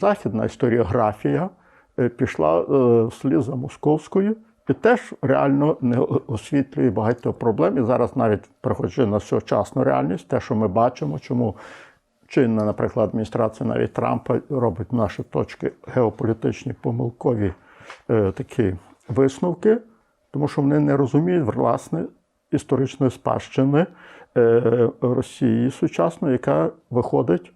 Західна історіографія е, пішла е, вслід за московською і теж реально не освітлює багато проблем. І зараз навіть приходячи на сучасну реальність, те, що ми бачимо, чому чинна, наприклад, адміністрація навіть Трампа робить наші точки геополітичні помилкові е, такі висновки, тому що вони не розуміють власне історичної спадщини е, Росії сучасної, яка виходить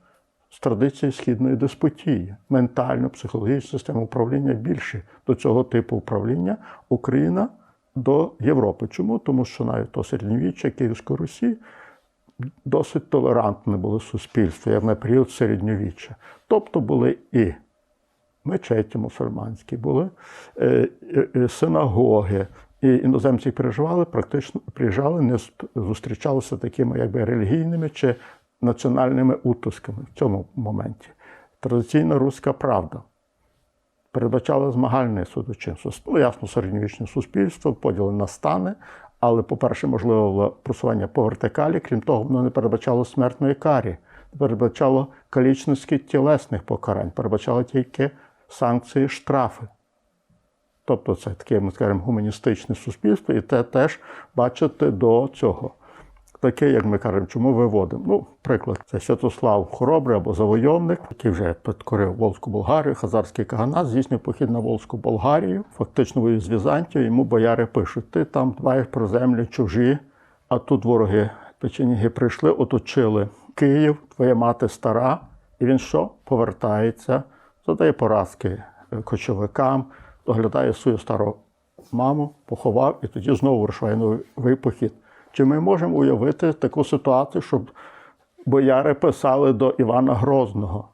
з традиції східної деспотії, ментально, психологічна система управління більше до цього типу управління Україна до Європи. Чому? Тому що навіть то середньовіччя Київської Русі досить толерантне було суспільство, як на період середньовіччя. Тобто були і мечеті мусульманські, були е, е, е, синагоги. І іноземці переживали, практично приїжджали, не зустрічалися такими якби релігійними чи національними утисками в цьому моменті. Традиційна руська правда передбачала змагальне судочинство. Ну, ясно, середньовічне суспільство, поділи на стани, але, по-перше, можливо, було просування по вертикалі, крім того, воно не передбачало смертної карі, не передбачало калічності тілесних покарань, передбачало тільки санкції, штрафи. Тобто це таке, ми скажемо, гуманістичне суспільство, і те теж бачите до цього. Таке, як ми кажемо, чому виводимо. Ну, приклад, це Святослав Хоробрий або завойовник, який вже підкорив Волзьку Болгарію, Хазарський Каганат, здійснює похід на Волзьку Болгарію, фактично воює з Візантією, йому бояри пишуть, ти там дбаєш про землі чужі, а тут вороги печеніги прийшли, оточили Київ, твоя мати стара, і він що? Повертається, задає поразки е, кочовикам, доглядає свою стару маму, поховав і тоді знову вирушає новий похід. Чи ми можемо уявити таку ситуацію, щоб бояри писали до Івана Грозного?